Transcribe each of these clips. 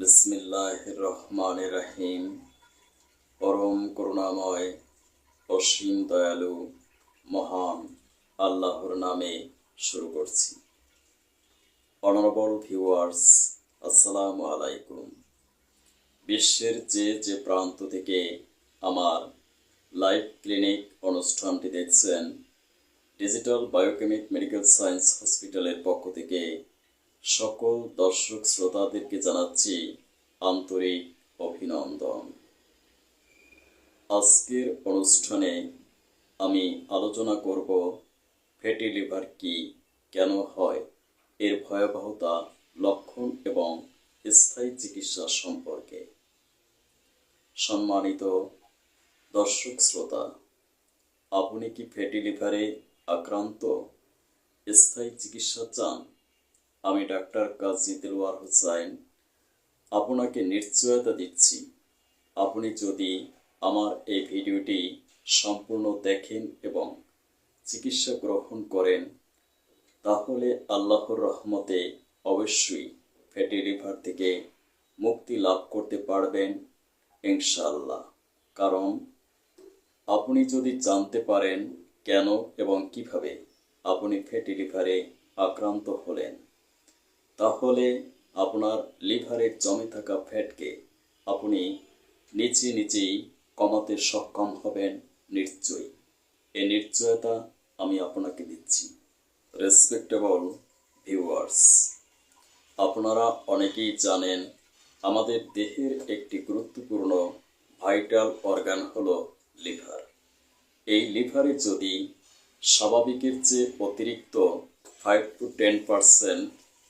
বিসমিল্লাহ রহমান রহিম পরম করুণাময়, অসীম দয়ালু, মহান আল্লাহর নামে শুরু করছি। অনারেবল ভিউয়ার্স আসসালামু আলাইকুম। বিশ্বের যে যে প্রান্ত থেকে আমার লাইভ ক্লিনিক অনুষ্ঠানটি দেখছেন, ডিজিটাল বায়োকেমিক মেডিকেল সায়েন্স হসপিটালের পক্ষ থেকে সকল দর্শক শ্রোতাদেরকে জানাচ্ছি আন্তরিক অভিনন্দন। আজকের অনুষ্ঠানে আমি আলোচনা করব ফ্যাটি লিভার কি, কেন হয়, এর ভয়াবহতা, লক্ষণ এবং স্থায়ী চিকিৎসা সম্পর্কে। সম্মানিত দর্শক শ্রোতা, আপনি কি ফ্যাটি লিভারে আক্রান্ত? স্থায়ী চিকিৎসা চান? আমি ডাক্তার কাজী দিলওয়ার হোসাইন, আপনাকে নিশ্চয়তা দিচ্ছি। আপনি যদি আমার এই ভিডিওটি সম্পূর্ণ দেখেন এবং চিকিৎসা গ্রহণ করেন, তাহলে আল্লাহর রহমতে অবশ্যই ফ্যাটি লিভার থেকে মুক্তি লাভ করতে পারবেন ইনশাআল্লাহ। কারণ আপনি যদি জানতে পারেন কেন এবং কীভাবে আপনি ফ্যাটি লিভারে আক্রান্ত হলেন তাহলে আপনার লিভারে জমে থাকা ফ্যাটকে আপনি নিচে নিচেই কমাতে সক্ষম হবেন নিশ্চয়ই। এই নিশ্চয়তা আমি আপনাকে দিচ্ছি। রেসপেক্টেবল ভিউয়ার্স আপনারা অনেকেই জানেন, আমাদের দেহের একটি গুরুত্বপূর্ণ ভাইটাল অর্গান হলো লিভার। এই লিভারে যদি স্বাভাবিকের চেয়ে অতিরিক্ত five to ten percent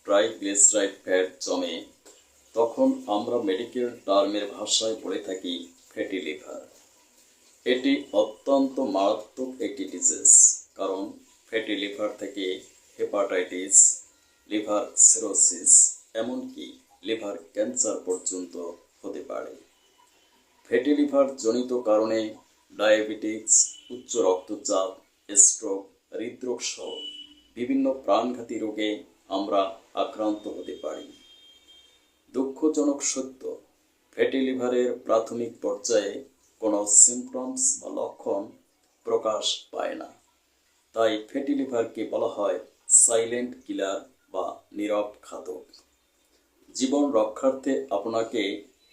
triglyceride fat জমে তখন আমরা মেডিকেল টার্মের ভাষায় বলে থাকি ফ্যাটি লিভার এটি অত্যন্ত মারাত্মক একটি ডিজিজ কারণ ফ্যাটি লিভার থেকে হেপাটাইটিস লিভার সিরোসিস এমনকি লিভার ক্যান্সার পর্যন্ত হতে পারে। ফ্যাটি লিভার জনিত কারণে ডায়াবেটিক্স উচ্চ রক্তচাপ স্ট্রোক হৃদরোগ সহ বিভিন্ন প্রাণঘাতী রোগে আমরা আক্রান্ত হতে পারি। দুঃখজনক সত্য ফ্যাটি লিভারের প্রাথমিক পর্যায়ে কোনো সিমটমস বা লক্ষণ প্রকাশ পায় না। তাই ফ্যাটি লিভারকে বলা হয় সাইলেন্ট কিলার বা নীরব ঘাতক। জীবন রক্ষার্থে আপনাকে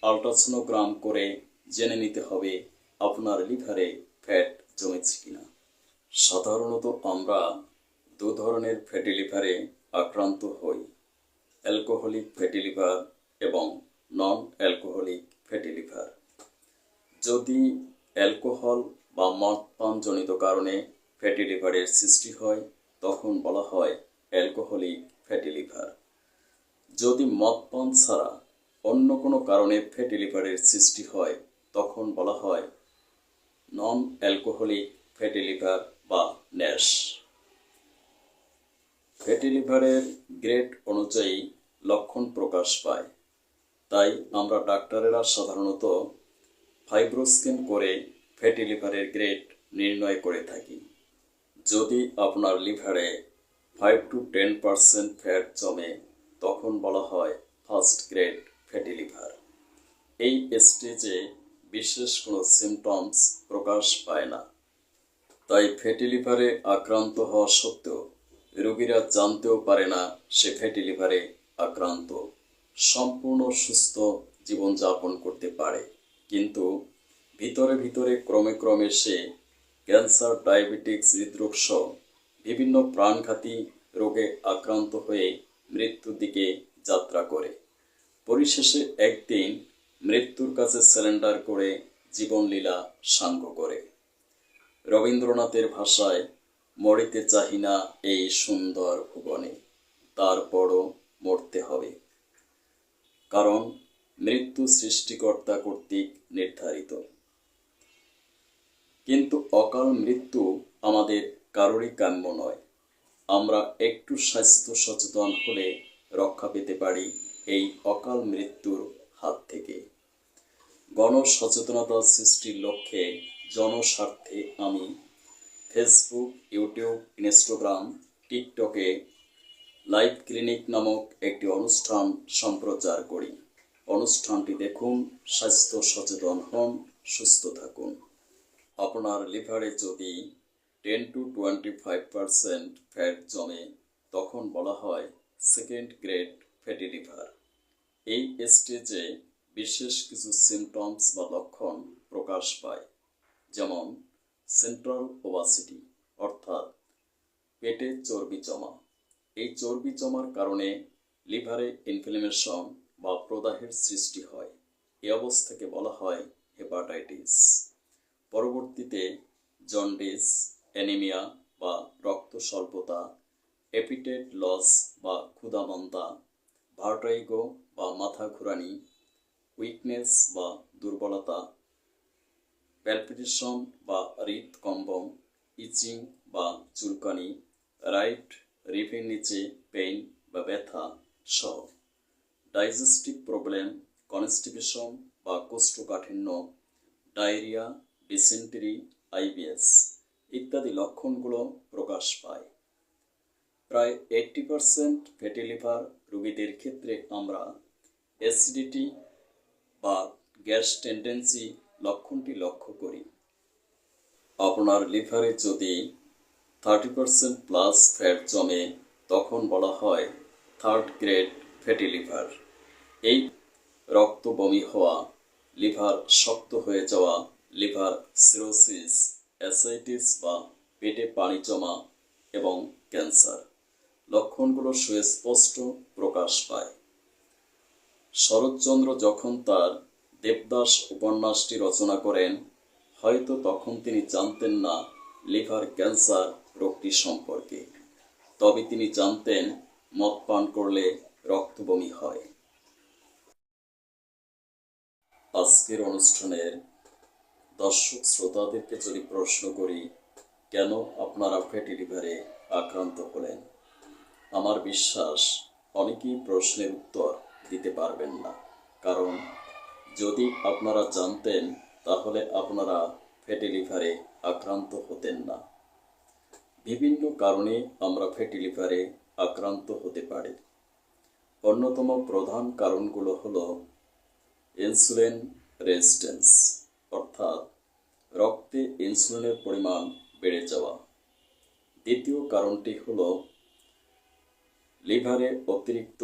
আল্ট্রাসোনোগ্রাম করে জেনে নিতে হবে আপনার লিভারে ফ্যাট জমেছে কিনা। সাধারণত আমরা দু ধরনের ফ্যাটি লিভারে আক্রান্ত হই। অ্যালকোহলিক ফ্যাটি লিভার এবং নন অ্যালকোহলিক ফ্যাটি লিভার যদি অ্যালকোহল বা মদ পানজনিত কারণে ফ্যাটি লিভারের সৃষ্টি হয়, তখন বলা হয় অ্যালকোহলিক ফ্যাটি লিভার যদি মদ পান ছাড়া অন্য কোনো কারণে ফ্যাটি লিভারের সৃষ্টি হয়, তখন বলা হয় নন অ্যালকোহলিক ফ্যাটি লিভার বা ন্যাশ ফ্যাটি লিভারের গ্রেড অনুযায়ী লক্ষণ প্রকাশ পায়। তাই আমরা ডাক্তারেরা সাধারণত ফাইব্রোস্ক্যান করে ফ্যাটি লিভারের গ্রেড নির্ণয় করে থাকি। যদি আপনার লিভারে five to ten percent fat জমে, তখন বলা হয় ফার্স্ট গ্রেড ফ্যাটি লিভার। এই স্টেজে বিশেষ কোনো সিমটমস প্রকাশ পায় না। তাই ফ্যাটি লিভারে আক্রান্ত হওয়া সত্ত্বেও রোগীরা জানতেও পারে না সে ফ্যাটি লিভারে আক্রান্ত, সম্পূর্ণ সুস্থ জীবনযাপন করতে পারে। কিন্তু ভিতরে ভিতরে ক্রমে ক্রমে সে ক্যান্সার, ডায়াবেটিক্স, হৃদরোগ সহ বিভিন্ন প্রাণঘাতী রোগে আক্রান্ত হয়ে মৃত্যুর দিকে যাত্রা করে। পরিশেষে একদিন মৃত্যুর কাছে স্যালেন্ডার করে জীবনলীলা সাঙ্গ করে। রবীন্দ্রনাথের ভাষায়, মরিতে চাহি না এই সুন্দর ভুবনে, তারপরও মরতে হবে। কারণ মৃত্যু সৃষ্টিকর্তা কর্তৃক নির্ধারিত। কিন্তু অকাল মৃত্যু আমাদের কারোরই কাম্য নয়। আমরা একটু স্বাস্থ্য সচেতন হলে রক্ষা পেতে পারি এই অকাল মৃত্যুর হাত থেকে। গণসচেতনতা সৃষ্টির লক্ষ্যে জনস্বার্থে আমি ফেসবুক, ইউটিউব, ইনস্টাগ্রাম, টিকটকে লাইভ ক্লিনিক নামক একটি অনুষ্ঠান সম্প্রচার করি। অনুষ্ঠানটি দেখুন, স্বাস্থ্য সচেতন হন, সুস্থ থাকুন। আপনার লিভারে যদি ten to twenty five percent fat জমে, তখন বলা হয় সেকেন্ড গ্রেড ফ্যাটি লিভার এই স্টেজে বিশেষ কিছু সিমটমস বা লক্ষণ প্রকাশ পায়, যেমন সেন্ট্রাল ওবাসিটি অর্থাৎ পেটে চর্বি জমা। এই চর্বি জমার কারণে লিভারে ইনফ্লামেশন বা প্রদাহের সৃষ্টি হয়। এই অবস্থাকে বলা হয় হেপাটাইটিস পরবর্তীতে জন্ডিস অ্যানিমিয়া বা রক্ত স্বল্পতা এপিটেট লস বা ক্ষুধামন্দা ভার্টাইগো বা মাথা ঘুরানি উইকনেস বা দুর্বলতা প্যালপিটেশন বা হৃদকম্বন ইচিং বা চুলকানি রাইট রিপের নিচে পেইন বা ব্যথা সহ ডাইজেস্টিভ প্রবলেম কনস্টিপেশন বা কোষ্ঠকাঠিন্য ডায়রিয়া ডিসেন্টারি আইবিএস ইত্যাদি লক্ষণগুলো প্রকাশ পায়। প্রায় এইটটি পারসেন্ট ফ্যাটি লিভার রোগীদের ক্ষেত্রে আমরা অ্যাসিডিটি বা গ্যাস টেন্ডেন্সি লক্ষণটি লক্ষ্য করি। আপনার লিভারে যদি থার্টি পারসেন্ট প্লাস ফ্যাট জমে তখন বলা হয় থার্ড গ্রেড ফ্যাটি লিভার এই রক্ত বমি হওয়া লিভার শক্ত হয়ে যাওয়া লিভার সিরোসিস অ্যাসাইটিস বা পেটে পানি জমা এবং ক্যান্সার লক্ষণগুলো সুস্পষ্ট প্রকাশ পায়। শরৎচন্দ্র যখন তার দেবদাস উপন্যাসটি রচনা করেন, হয়তো তখন তিনি জানতেন না লিভার ক্যান্সার রোগটি সম্পর্কে। তবে তিনি জানতেন, মদ পান করলে রক্তবমি হয়। আজকের অনুষ্ঠানের দর্শক শ্রোতাদেরকে যদি প্রশ্ন করি, কেন আপনারা ফ্যাটি লিভারে আক্রান্ত হলেন? আমার বিশ্বাস, অনেকেই প্রশ্নের উত্তর দিতে পারবেন না। কারণ, যদি আপনারা জানতেন, তাহলে আপনারা ফ্যাটি লিভারে আক্রান্ত হতেন না। বিভিন্ন কারণে আমরা ফ্যাটি লিভারে আক্রান্ত হতে পারি। অন্যতম প্রধান কারণগুলো হলো ইনসুলিন রেজিস্ট্যান্স, অর্থাৎ রক্তে ইনসুলিনের পরিমাণ বেড়ে যাওয়া। দ্বিতীয় কারণটি হল লিভারে অতিরিক্ত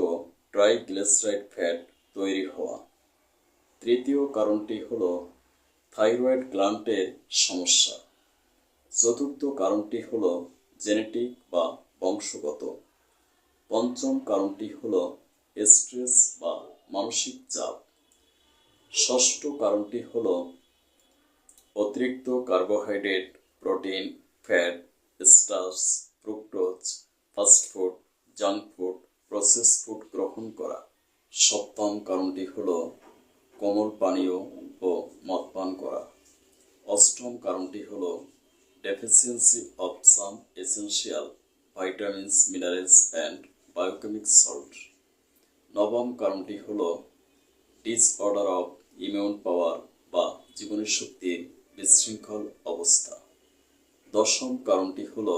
ট্রাইগ্লিসারাইড ফ্যাট তৈরি হওয়া। তৃতীয় কারণটি হল থাইরয়েড গ্ল্যান্ডের সমস্যা। চতুর্থ কারণটি হলো জেনেটিক বা বংশগত। পঞ্চম কারণটি হলো স্ট্রেস বা মানসিক চাপ। ষষ্ঠ কারণটি হলো অতিরিক্ত carbohydrate, protein, fat, starch, fructose fast food junk food process food গ্রহণ করা। সপ্তম কারণটি হল কোমল পানীয় ও মদ পান করা। অষ্টম কারণটি হলো deficiency of some essential vitamins minerals and biochemic salt নবম কারণটি হলো ডিসঅর্ডার অফ ইমিউন পাওয়ার বা জীবনের শক্তির বিশৃঙ্খল অবস্থা। দশম কারণটি হলো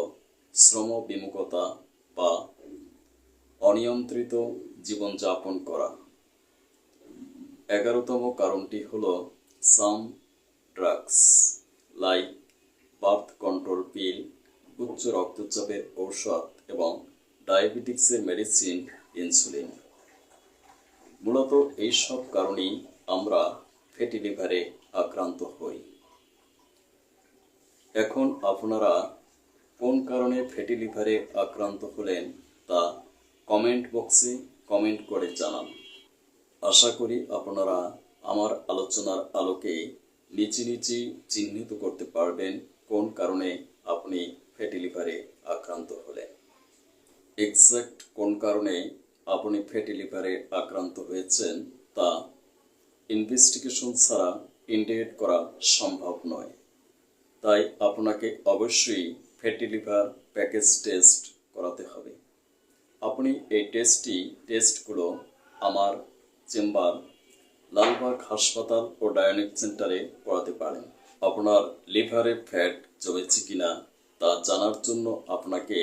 শ্রম বিমুখতা বা অনিয়ন্ত্রিত জীবনযাপন করা। এগারোতম কারণটি হলো some drugs like birth control pill, উচ্চ রক্তচাপের ঔষধ এবং ডায়াবেটিক্সের মেডিসিন, ইনসুলিন। মূলত এইসব কারণেই আমরা ফ্যাটি লিভারে আক্রান্ত হই। এখন আপনারা কোন কারণে ফ্যাটি লিভারে আক্রান্ত হলেন তা কমেন্ট বক্সে কমেন্ট করে জানান। আশা করি আপনারা আমার আলোচনার আলোকে নিচে নিচে চিহ্নিত করতে পারবেন। কোন কারণে আপনি ফ্যাটি লিভারে আক্রান্ত হলেন? এক্স্যাক্ট কোন কারণে আপনি ফ্যাটি লিভারে আক্রান্ত হয়েছেন তা ইনভেস্টিগেশন ছাড়া ইন্ডিকেট করা সম্ভব নয়। তাই আপনাকে অবশ্যই ফ্যাটি লিভার প্যাকেজ টেস্ট করাতে হবে। আপনি এই টেস্টটি টেস্টগুলো আমার চেম্বার, লালবাগ হাসপাতাল ও ডায়ানিক সেন্টারে করাতে পারেন। আপনার লিভারে ফ্যাট জমেছে কিনা তা জানার জন্য আপনাকে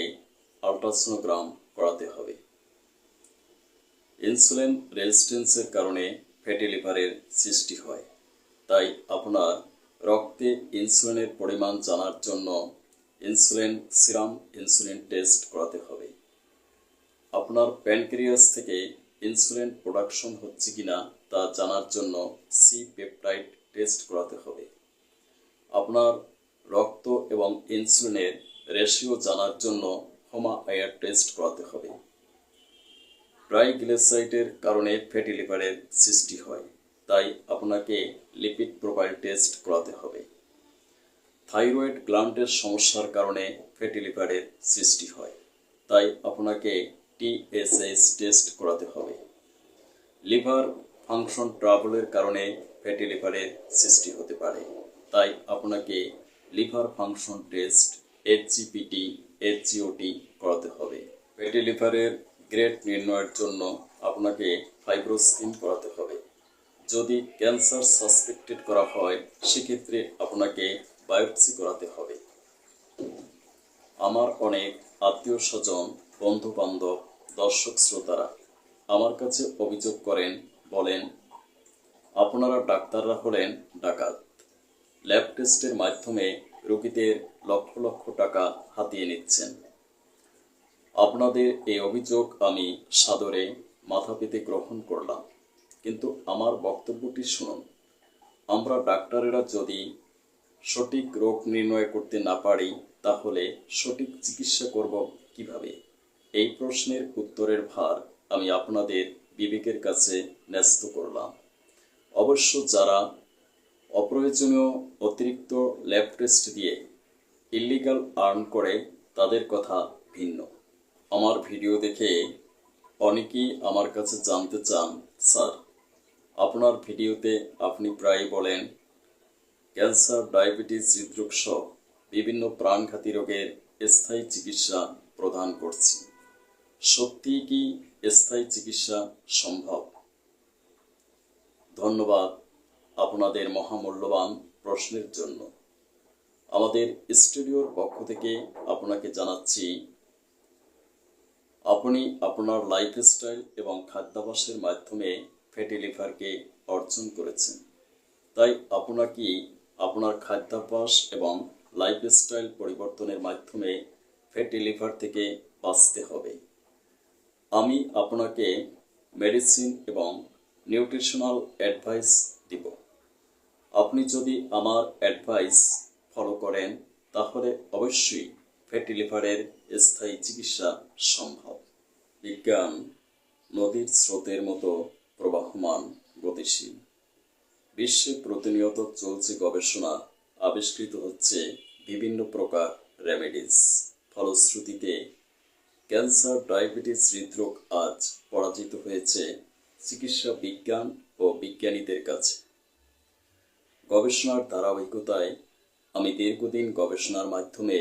আলট্রাসোনোগ্রাম করাতে হবে। ইনসুলিন রেজিস্ট্যান্সের কারণে ফ্যাটি লিভারের সৃষ্টি হয়, তাই আপনার রক্তে ইনসুলিনের পরিমাণ জানার জন্য ইনসুলিন সিরাম ইনসুলিন টেস্ট করাতে হবে। আপনার প্যানক্রিয়াস থেকে ইনসুলিন প্রোডাকশন হচ্ছে কিনা তা জানার জন্য সি পেপটাইড টেস্ট করাতে হবে। আপনার রক্ত এবং ইনসুলিনের রেশিও জানার জন্য হোমা আয়ার টেস্ট করাতে হবে। ট্রাইগ্লিসারাইডের কারণে ফ্যাটি লিভারের সৃষ্টি হয়, তাই আপনাকে লিপিড প্রোফাইল টেস্ট করাতে হবে। থাইরয়েড গ্লান্টের সমস্যার কারণে ফ্যাটি লিভারের সৃষ্টি হয়, তাই আপনাকে টিএসএইচ টেস্ট করাতে হবে। লিভার ফাংশন ট্রাবলের কারণে ফ্যাটি লিভারের সৃষ্টি হতে পারে। তাই আপনাকে liver function test HGPT HGOT করাতে হবে। ফ্যাটি লিভারের গ্রেড নির্ণয়ের জন্য আপনাকে ফাইব্রোস্কিন করাতে হবে। যদি ক্যান্সার সাসপেক্টেড করা হয়, সেক্ষেত্রে আপনাকে বায়োপসি করাতে হবে। আমার অনেক আত্মীয় স্বজন বন্ধু বান্ধব দর্শক শ্রোতারা আমার কাছে অভিযোগ করেন, বলেন, আপনারা ডাক্তাররা হলেন ডাকাত। ল্যাব টেস্টের মাধ্যমে রোগীদের লক্ষ লক্ষ টাকা হাতিয়ে নিচ্ছেন। আপনাদের এই অভিযোগ আমি সাদরে মাথা পেতে গ্রহণ করলাম। কিন্তু আমার বক্তব্যটি শুনুন। আমরা ডাক্তারেরা যদি সঠিক রোগ নির্ণয় করতে না পারি, তাহলে সঠিক চিকিৎসা করব কীভাবে? এই প্রশ্নের উত্তরের ভার আমি আপনাদের বিবেকের কাছে ন্যস্ত করলাম। অবশ্য যারা অপ্রয়োজনীয় অতিরিক্ত ল্যাব টেস্ট দিয়ে ইল্লিগাল আর্ন করে তাদের কথা ভিন্ন। আমার ভিডিও দেখে অনেকেই আমার কাছে জানতে চান, স্যার। আপনার ভিডিওতে আপনি প্রায় বলেন, ক্যান্সার, ডায়াবেটিস, হৃদরোগ সহ বিভিন্ন প্রাণঘাতী রোগের স্থায়ী চিকিৎসা প্রদান করছি। সত্যিই কি স্থায়ী চিকিৎসা সম্ভব? ধন্যবাদ। আপনাদের মহামূল্যবান প্রশ্নের জন্য। আমাদের স্টুডিওর পক্ষ থেকে আপনাকে জানাচ্ছি, আপনি আপনার লাইফস্টাইল এবং খাদ্যাভ্যাসের মাধ্যমে ফ্যাটি লিভারকে অর্জন করেছেন। তাই আপনাকে আপনার খাদ্যাভ্যাস এবং লাইফস্টাইল পরিবর্তনের মাধ্যমে ফ্যাটি লিভার থেকে বাঁচতে হবে। আমি আপনাকে মেডিসিন এবং নিউট্রিশনাল অ্যাডভাইস দিব। আপনি যদি আমার অ্যাডভাইস ফলো করেন, তাহলে অবশ্যই ফ্যাটি লিভারের স্থায়ী চিকিৎসা সম্ভব। বিজ্ঞান নদীর স্রোতের মতো প্রবাহমান, গতিশীল। বিশ্বে প্রতিনিয়ত চলছে গবেষণা, আবিষ্কৃত হচ্ছে বিভিন্ন প্রকার রেমেডিস ফলশ্রুতিতে, ক্যান্সার, ডায়াবেটিস হৃদরোগ আজ পরাজিত হয়েছে। চিকিৎসা বিজ্ঞান ও বিজ্ঞানীদের কাছে। গবেষণার ধারাবাহিকতায় আমি দীর্ঘদিন গবেষণার মাধ্যমে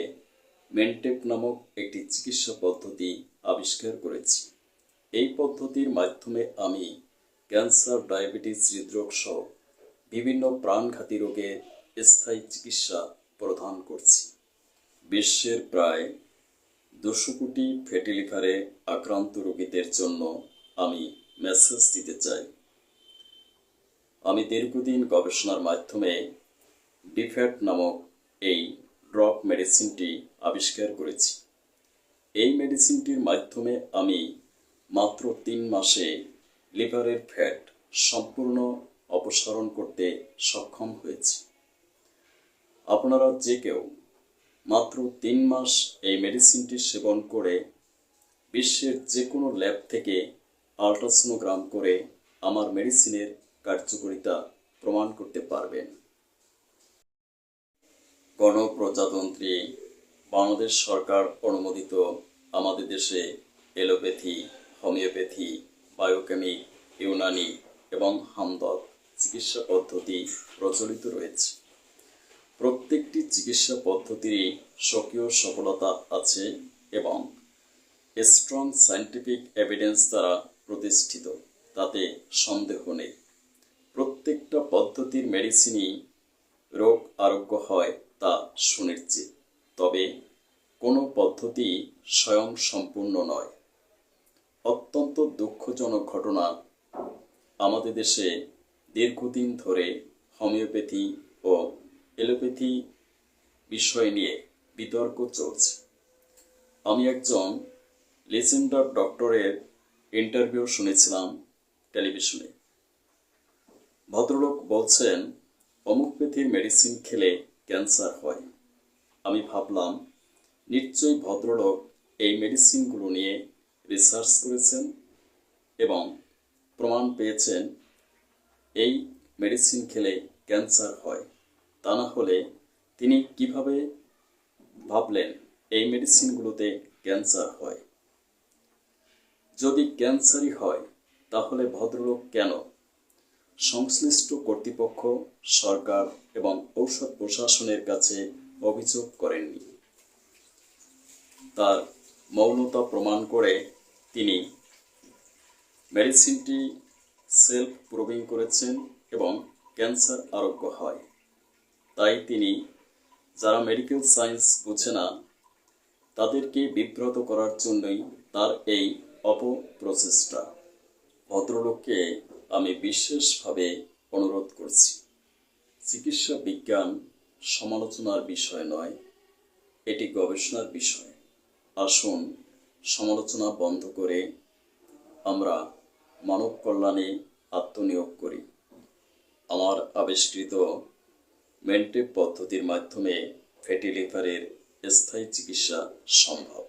মেনটেপ নামক একটি চিকিৎসা পদ্ধতি আবিষ্কার করেছি। এই পদ্ধতির মাধ্যমে আমি ক্যান্সার, ডায়াবেটিস হৃদরোগ সহ বিভিন্ন প্রাণঘাতী রোগের স্থায়ী চিকিৎসা প্রদান করছি। বিশ্বের প্রায় দুশো কোটি ফ্যাটি লিভারে আক্রান্ত রোগীদের জন্য আমি মেসেজ দিতে চাই। আমি দীর্ঘদিন গবেষণার মাধ্যমে ডিফ্যাট নামক এই ড্রপ মেডিসিনটি আবিষ্কার করেছি। এই মেডিসিনটির মাধ্যমে আমি মাত্র তিন মাসে লিভারের ফ্যাট সম্পূর্ণ অপসারণ করতে সক্ষম হয়েছি। আপনারা যে কেউ মাত্র তিন মাস এই মেডিসিনটি সেবন করে বিশ্বের যে কোনো ল্যাব থেকে আল্ট্রাসোনোগ্রাম করে আমার মেডিসিনের কার্যকারিতা প্রমাণ করতে পারবেন। গণপ্রজাতন্ত্রী, বাংলাদেশ সরকার অনুমোদিত আমাদের দেশে এলোপ্যাথি, হোমিওপ্যাথি বায়োকেমিক ইউনানি এবং হামদত চিকিৎসা পদ্ধতি প্রচলিত রয়েছে। প্রত্যেকটি চিকিৎসা পদ্ধতিরই স্বকীয় সফলতা আছে এবং স্ট্রং সায়েন্টিফিক এভিডেন্স দ্বারা প্রতিষ্ঠিত, তাতে সন্দেহ নেই। প্রত্যেকটা পদ্ধতির মেডিসিনই রোগ আরোগ্য হয় তা সুনিশ্চিত। তবে কোনো পদ্ধতি স্বয়ং সম্পূর্ণ নয়। অত্যন্ত দুঃখজনক ঘটনা আমাদের দেশে দীর্ঘদিন ধরে হোমিওপ্যাথি ও এলোপ্যাথি বিষয় নিয়ে বিতর্ক চলছে। আমি একজন লিজেন্ডার ডক্টরের ইন্টারভিউ শুনেছিলাম টেলিভিশনে ভদ্রলোক বলছেন হোমিওপ্যাথির মেডিসিন খেলে ক্যান্সার হয়। আমি ভাবলাম, নিশ্চয়ই ভদ্রলোক এই মেডিসিনগুলো নিয়ে রিসার্চ করেছেন এবং প্রমাণ পেয়েছেন, এই মেডিসিন খেলে ক্যান্সার হয়। তা না হলে তিনি কীভাবে ভাবলেন এই মেডিসিনগুলোতে ক্যান্সার হয়? যদি ক্যান্সারই হয়, তাহলে ভদ্রলোক কেন সংশ্লিষ্ট কর্তৃপক্ষ, সরকার এবং ঔষধ প্রশাসনের কাছে অভিযোগ করেননি। তার মৌনতা প্রমাণ করে তিনি মেডিসিনটি সেলফ প্রুভিং করেছেন এবং ক্যান্সার আরোগ্য হয়। তাই তিনি, যারা মেডিকেল সায়েন্স বুঝে না, তাদেরকে বিব্রত করার জন্যই তার এই অপপ্রচেষ্টা। ভদ্রলোককে আমি বিশেষভাবে অনুরোধ করছি। চিকিৎসা বিজ্ঞান সমালোচনার বিষয় নয়, এটি গবেষণার বিষয়। আসুন সমালোচনা বন্ধ করে আমরা মানব কল্যাণে আত্মনিয়োগ করি। আমার আবিষ্কৃত মেন্টেভ পদ্ধতির মাধ্যমে ফ্যাটি লিভারের স্থায়ী চিকিৎসা সম্ভব।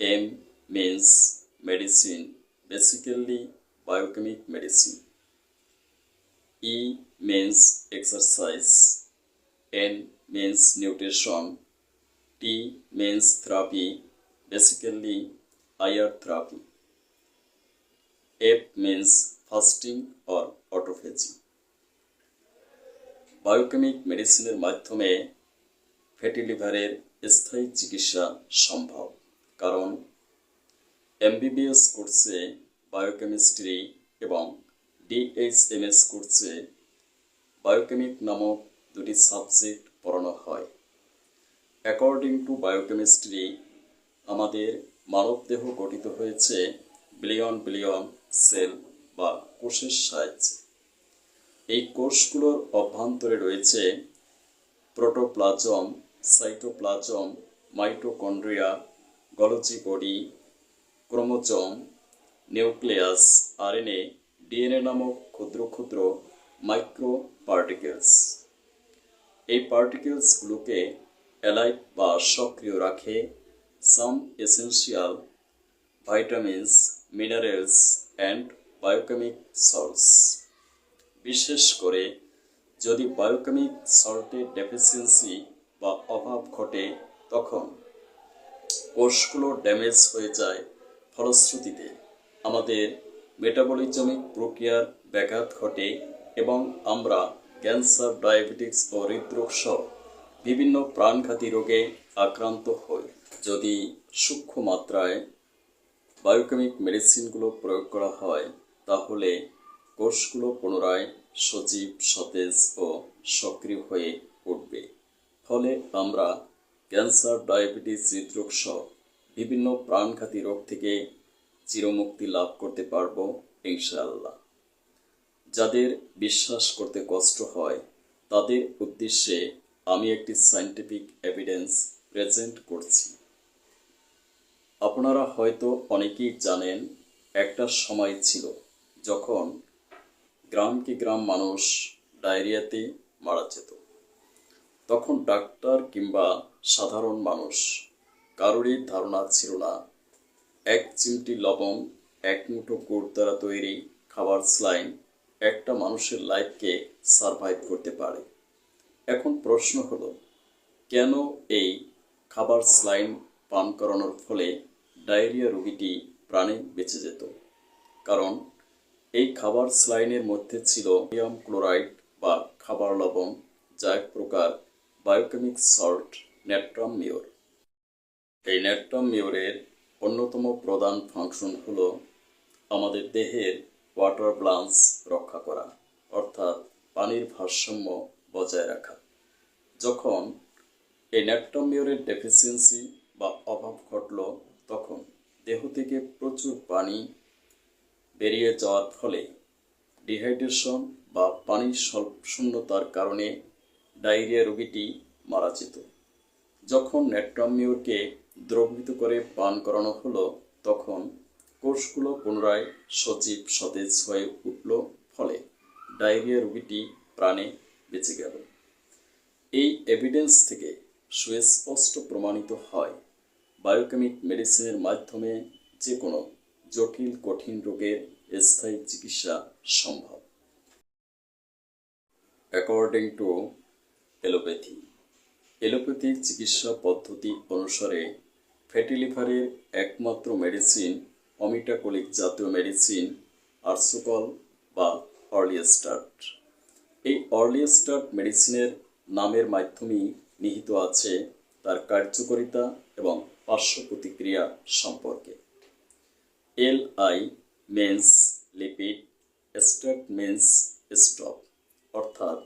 M means medicine basically biochemic medicine e means exercise n means nutrition t means therapy basically IR therapy f means fasting or autophagy biochemic মেডিসিনের মাধ্যমে ফ্যাটি লিভারের স্থায়ী চিকিৎসা সম্ভব কারণ এমবিবিএস কোর্সে বায়োকেমিস্ট্রি এবং ডিএইচএমএস কোর্সে বায়োকেমিক নামক দুটি সাবজেক্ট পড়ানো হয়। অ্যাকর্ডিং টু বায়োকেমিস্ট্রি আমাদের মানবদেহ গঠিত হয়েছে বিলিয়ন বিলিয়ন সেল বা কোষের সাহায্যে। এই কোষগুলোর অভ্যন্তরে রয়েছে protoplasm cytoplasm mitochondria Golgi body chromosome nucleus RNA DNA নামক ক্ষুদ্র ক্ষুদ্র মাইক্রো পার্টিকেলস এই পার্টিকেলসগুলোকে অ্যালাইভ বা সক্রিয় রাখে some essential vitamins minerals and biochemic salts বিশেষ করে যদি বায়োকেমিক সল্টের ডেফিসিয়েন্সি বা অভাব ঘটে, তখন কোষগুলো ড্যামেজ হয়ে যায় ফলশ্রুতিতে। আমাদের মেটাবলিজমিক প্রক্রিয়ার ব্যাঘাত ঘটে এবং আমরা ক্যান্সার ডায়াবেটিক্স ও হৃদরোগ সহ বিভিন্ন প্রাণঘাতী রোগে আক্রান্ত হই। যদি সূক্ষ্ম মাত্রায় বায়োকেমিক মেডিসিনগুলো প্রয়োগ করা হয়, তাহলে কোষগুলো পুনরায় সজীব, সতেজ ও সক্রিয় হয়ে উঠবে। ফলে আমরা ক্যান্সার, ডায়াবেটিস, হৃদরোগ সহ বিভিন্ন প্রাণঘাতী রোগ থেকে চিরমুক্তি লাভ করতে পারব, ইনশাআল্লাহ। যাদের বিশ্বাস করতে কষ্ট হয়, তাদের উদ্দেশ্যে আমি একটি সায়েন্টিফিক এভিডেন্স প্রেজেন্ট করছি। আপনারা হয়তো অনেকেই জানেন, একটা সময় ছিল যখন গ্রামকে গ্রাম মানুষ ডায়রিয়াতে মারা যেত। তখন ডাক্তার কিংবা সাধারণ মানুষ কারোরই ধারণা ছিল না এক চিমটি লবণ, এক মুঠো গুড় দ্বারা তৈরি খাবার স্লাইন একটা মানুষের লাইফকে সারভাইভ করতে পারে। এখন প্রশ্ন হলো, কেন এই খাবার স্লাইন পান করানোর ফলে ডায়রিয়া রোগীটি প্রাণে বেঁচে যেত? কারণ এই খাবার স্লাইনের মধ্যে ছিল সোডিয়াম ক্লোরাইড বা খাবার লবণ, যা এক প্রকার বায়োকেমিক সল্ট নেট্রাম মিওর এই নেট্রাম মিওরের অন্যতম প্রধান ফাংশন হল আমাদের দেহের ওয়াটার ব্লান্স রক্ষা করা, অর্থাৎ পানির ভারসাম্য বজায় রাখা। যখন এই নেট্রাম ডেফিসিয়েন্সি বা অভাব ঘটল, তখন দেহ থেকে প্রচুর পানি বেরিয়ে যাওয়ার ফলে ডিহাইড্রেশন বা পানির শূন্যতার কারণে ডায়রিয়া রোগীটি মারা যেত। যখন নেট্রামিওরকে দ্রবীভূত করে পান করানো হলো, তখন কোষগুলো পুনরায় সজীব সতেজ হয়ে উঠল, ফলে ডায়রিয়া রোগীটি প্রাণে বেঁচে গেল। এই এভিডেন্স থেকে সুস্পষ্ট প্রমাণিত হয় বায়োকেমিক মেডিসিনের মাধ্যমে যে কোনো জটিল কঠিন রোগের স্থায়ী চিকিৎসা সম্ভব। অ্যাকর্ডিং টু এলোপ্যাথি এলোপ্যাথিক চিকিৎসা পদ্ধতি অনুসারে ফ্যাটি লিভারের একমাত্র মেডিসিন অমিটাকোলিক জাতীয় মেডিসিন আর্সোকল বা অর্লিয়েস্টার্ট এই অর্লিয়েস্টার্ট মেডিসিনের নামের মাধ্যমেই নিহিত আছে তার কার্যকারিতা এবং পার্শ্ব প্রতিক্রিয়া সম্পর্কে। L I means lipid start means stop অর্থাৎ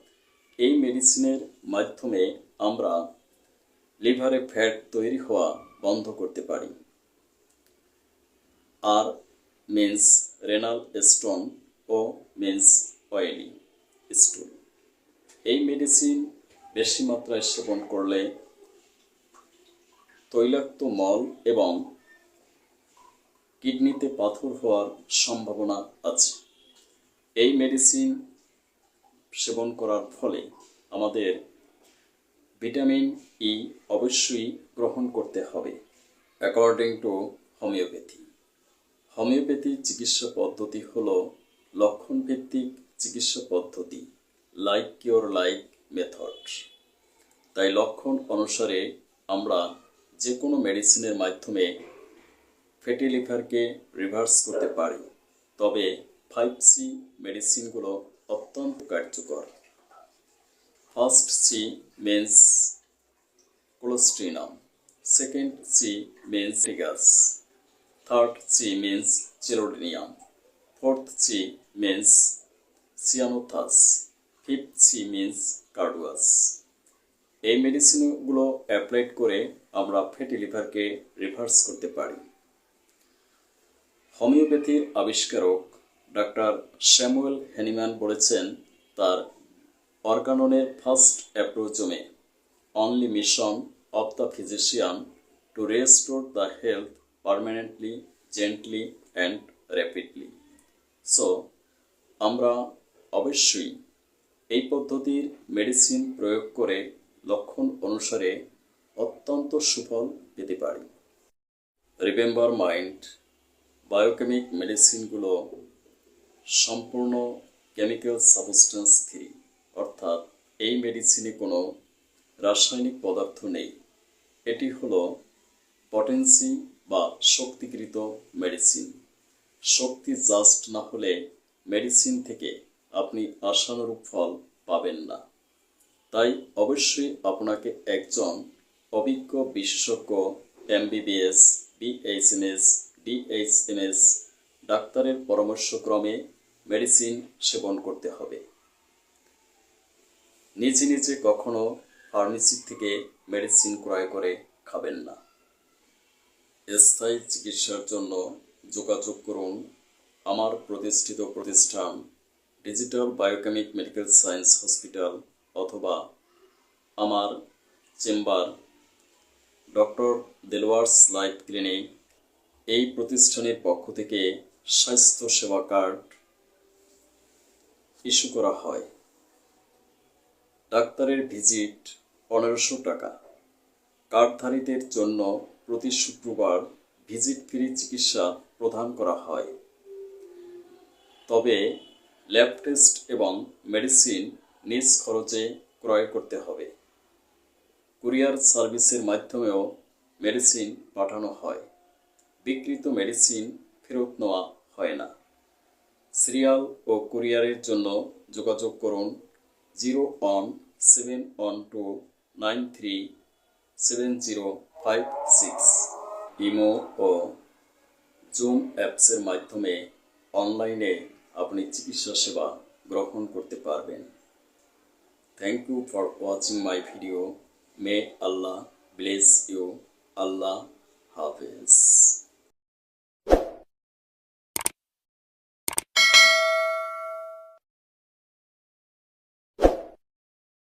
এই মেডিসিনের মাধ্যমে আমরা লিভারে ফ্যাট তৈরি হওয়া বন্ধ করতে পারি। আর মেন্স রেনাল স্টোন ও মেন্স অয়েলি স্টুল এই মেডিসিন বেশি মাত্রায় সেবন করলে তৈলাক্ত মল এবং কিডনিতে পাথর হওয়ার সম্ভাবনা আছে। এই মেডিসিন সেবন করার ফলে আমাদের ভিটামিন ই অবশ্যই গ্রহণ করতে হবে অ্যাকর্ডিং টু হোমিওপ্যাথি হোমিওপ্যাথি চিকিৎসা পদ্ধতি হল লক্ষণভিত্তিক চিকিৎসা পদ্ধতি লাইক কিওর লাইক মেথড তাই লক্ষণ অনুসারে আমরা যে কোনো মেডিসিনের মাধ্যমে ফ্যাটি লিভারকে রিভার্স করতে পারি, তবে ফাইভ সি মেডিসিনগুলো অত্যন্ত কার্যকর। First C means cholesterinum second C means রিগাস third C means chelidonium fourth C means ceanothus fifth C means carduus এই মেডিসিনগুলো অ্যাপ্লাইড করে আমরা ফ্যাটি লিভারকে রিভার্স করতে পারি। হোমিওপ্যাথির আবিষ্কারক ডাক্তার স্যামুয়েল হ্যানিম্যান বলেছেন, তার অর্গাননের first অ্যাপ্রোচমে only mission of the physician to restore the health permanently, gently and rapidly. So, আমরা অবশ্যই এই পদ্ধতির মেডিসিন প্রয়োগ করে লক্ষণ অনুসারে অত্যন্ত সুফল পেতে পারি। রিমেম্বার মাইন্ড বায়োকেমিক মেডিসিনগুলো সম্পূর্ণ কেমিক্যাল সাবস্টেন্স ফ্রি অর্থাৎ এই মেডিসিনে কোনো রাসায়নিক পদার্থ নেই। এটি হলো পটেন্সি বা শক্তিকৃত মেডিসিন। শক্তি জাস্ট না হলে মেডিসিন থেকে আপনি আশানুরূপ ফল পাবেন না। তাই অবশ্যই আপনাকে একজন অভিজ্ঞ বিশেষজ্ঞ, এমবিবিএস বিএইচএমএস ডিএইচএমএস ডাক্তারের পরামর্শক্রমে মেডিসিন সেবন করতে হবে। নিজে নিজে কখনো ফার্মেসি থেকে মেডিসিন ক্রয় করে খাবেন না। স্থায়ী চিকিৎসার জন্য যোগাযোগ করুন আমার প্রতিষ্ঠিত প্রতিষ্ঠান digital biochemic medical science hospital অথবা আমার chamber doctor Delwar's life clinic. এই প্রতিষ্ঠানের পক্ষ থেকে স্বাস্থ্য সেবা কার্ড ইস্যু করা হয়। ডাক্তারের ভিজিট পনেরোশো টাকা। কার্ডধারীদের জন্য প্রতি শুক্রবার ভিজিট ফ্রি চিকিৎসা প্রদান করা হয়। তবে ল্যাব টেস্ট এবং মেডিসিন নিজ খরচে ক্রয় করতে হবে। কুরিয়ার সার্ভিসের মাধ্যমেও মেডিসিন পাঠানো হয়। বিকৃত মেডিসিন ফেরত নেওয়া হয় না। সিরিয়াল ও কুরিয়ারের জন্য যোগাযোগ করুন zero one seven one two nine three seven zero five six imo ও জুম অ্যাপসের মাধ্যমে অনলাইনে আপনি চিকিৎসা সেবা গ্রহণ করতে পারবেন। Thank you for watching my video may Allah bless you আল্লাহ হাফেজ